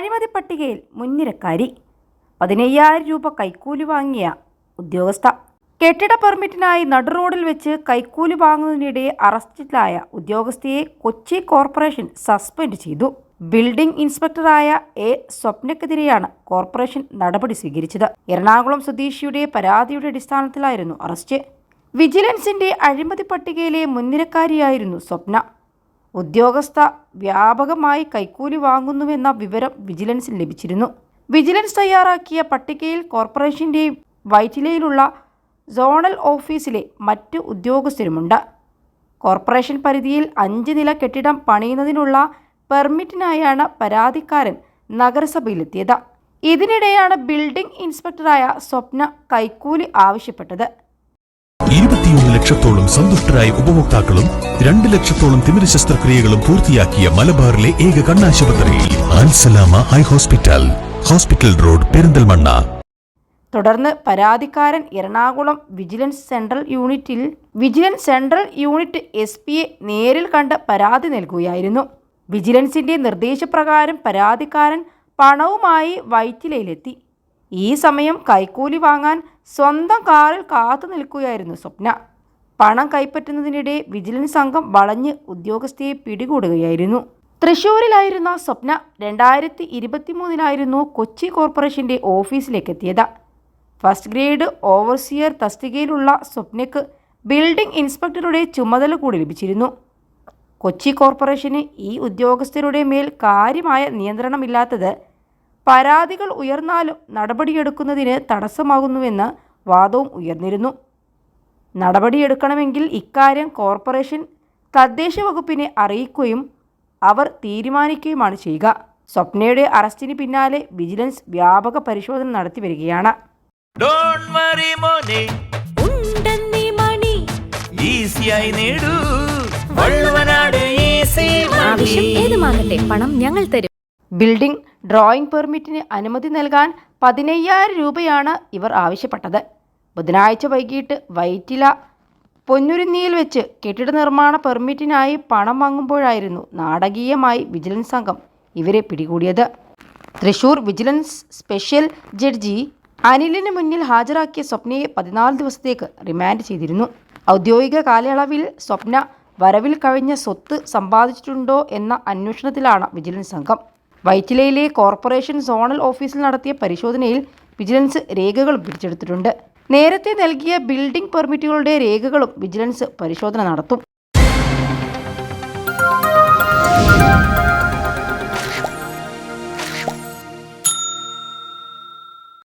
അഴിമതി പട്ടികയിൽ മുൻനിരക്കാരി. പതിനയ്യായിരം രൂപ കൈക്കൂലി വാങ്ങിയ ഉദ്യോഗസ്ഥ. കെട്ടിട പെർമിറ്റിനായി നടുറോഡിൽ വെച്ച് കൈക്കൂലി വാങ്ങുന്നതിനിടെ അറസ്റ്റിലായ ഉദ്യോഗസ്ഥയെ കൊച്ചി കോർപ്പറേഷൻ സസ്പെൻഡ് ചെയ്തു. ബിൽഡിംഗ് ഇൻസ്പെക്ടറായ എ സ്വപ്നക്കെതിരെയാണ് കോർപ്പറേഷൻ നടപടി സ്വീകരിച്ചത്. എറണാകുളം സ്വദേശിയുടെ പരാതിയുടെ അടിസ്ഥാനത്തിലായിരുന്നു അറസ്റ്റ്. വിജിലൻസിന്റെ അഴിമതി പട്ടികയിലെ മുൻനിരക്കാരിയായിരുന്നു സ്വപ്ന. ഉദ്യോഗസ്ഥ വ്യാപകമായി കൈക്കൂലി വാങ്ങുന്നുവെന്ന വിവരം വിജിലൻസിൽ ലഭിച്ചിരുന്നു. വിജിലൻസ് തയ്യാറാക്കിയ പട്ടികയിൽ കോർപ്പറേഷന്റെയും വൈറ്റിലയിലുള്ള സോണൽ ഓഫീസിലെ മറ്റ് ഉദ്യോഗസ്ഥരുമുണ്ട്. കോർപ്പറേഷൻ പരിധിയിൽ അഞ്ച് നില കെട്ടിടം പണിയുന്നതിനുള്ള പെർമിറ്റിനായാണ് പരാതിക്കാരൻ നഗരസഭയിലെത്തിയത്. ഇതിനിടെയാണ് ബിൽഡിംഗ് ഇൻസ്പെക്ടറായ സ്വപ്ന കൈക്കൂലി ആവശ്യപ്പെട്ടത്. ലക്ഷത്തോളം സന്തുഷ്ടരായ ഉപഭോക്താക്കളും രണ്ട് ലക്ഷത്തോളം തിമിര ശസ്ത്രക്രിയകളും പൂർത്തിയാക്കിയ മലബാറിലെ ഏക കണ്ണാശുപത്രി Alsalama eye hospital hospital road Perinthalmanna. തുടർന്ന് പരാതിക്കാരൻ എറണാകുളം വിജിലൻസ് സെൻട്രൽ യൂണിറ്റിൽ വിജിലൻസ് സെൻട്രൽ യൂണിറ്റ് എസ് പിയെ നേരിൽ കണ്ട് പരാതി നൽകുകയായിരുന്നു. വിജിലൻസിന്റെ നിർദ്ദേശപ്രകാരം പരാതിക്കാരൻ പണവുമായി വൈറ്റിലയിലെത്തി ഈ സമയം കൈക്കൂലി വാങ്ങാൻ സ്വന്തം കാറിൽ കാത്തു നിൽക്കുകയായിരുന്നു സ്വപ്ന. പണം കൈപ്പറ്റുന്നതിനിടെ വിജിലൻസ് സംഘം വളഞ്ഞ് ഉദ്യോഗസ്ഥയെ പിടികൂടുകയായിരുന്നു. തൃശൂരിലായിരുന്ന സ്വപ്ന രണ്ടായിരത്തി ഇരുപത്തിമൂന്നിലായിരുന്നു കൊച്ചി കോർപ്പറേഷന്റെ ഓഫീസിലേക്ക് എത്തിയത് ഫസ്റ്റ് ഗ്രേഡ് ഓവർസിയർ തസ്തികയിലുള്ള സ്വപ്നയ്ക്ക് ബിൽഡിംഗ് ഇൻസ്പെക്ടറുടെ ചുമതല കൂടി ലഭിച്ചിരുന്നു. കൊച്ചി കോർപ്പറേഷന് ഈ ഉദ്യോഗസ്ഥരുടെ മേൽ കാര്യമായ നിയന്ത്രണമില്ലാത്തത് പരാതികൾ ഉയർന്നാലും നടപടിയെടുക്കുന്നതിന് തടസ്സമാകുന്നുവെന്ന് വാദവും ഉയർന്നിരുന്നു. നടപടിയെടുക്കണമെങ്കിൽ ഇക്കാര്യം കോർപ്പറേഷൻ തദ്ദേശ വകുപ്പിനെ അറിയിക്കുകയും അവർ തീരുമാനിക്കുകയുമാണ് ചെയ്യുക. സ്വപ്നയുടെ അറസ്റ്റിന് പിന്നാലെ വിജിലൻസ് വ്യാപക പരിശോധന നടത്തി വരികയാണ്. പണം ഞങ്ങൾ തരും. ബിൽഡിംഗ് ഡ്രോയിംഗ് പെർമിറ്റിന് അനുമതി നൽകാൻ പതിനയ്യായിരം രൂപയാണ് ഇവർ ആവശ്യപ്പെട്ടത്. ബുധനാഴ്ച വൈകിട്ട് വൈറ്റില പൊന്നുരുന്നിയിൽ വെച്ച് കെട്ടിട നിർമ്മാണ പെർമിറ്റിനായി പണം വാങ്ങുമ്പോഴായിരുന്നു നാടകീയമായി വിജിലൻസ് സംഘം ഇവരെ പിടികൂടിയത്. തൃശൂർ വിജിലൻസ് സ്പെഷ്യൽ ജഡ്ജി അനിലിന് മുന്നിൽ ഹാജരാക്കിയ സ്വപ്നയെ പതിനാല് ദിവസത്തേക്ക് റിമാൻഡ് ചെയ്തിരുന്നു. ഔദ്യോഗിക കാലയളവിൽ സ്വപ്ന വരവിൽ കഴിഞ്ഞ സ്വത്ത് സമ്പാദിച്ചിട്ടുണ്ടോ എന്ന അന്വേഷണത്തിലാണ് വിജിലൻസ് സംഘം വൈറ്റിലയിലെ കോർപ്പറേഷൻ സോണൽ ഓഫീസിൽ നടത്തിയ പരിശോധനയിൽ വിജിലൻസ് രേഖകൾ പിടിച്ചെടുത്തിട്ടുണ്ട്. നേരത്തെ നൽകിയ ബിൽഡിംഗ് പെർമിറ്റുകളുടെ രേഖകളും വിജിലൻസ് പരിശോധന നടത്തും.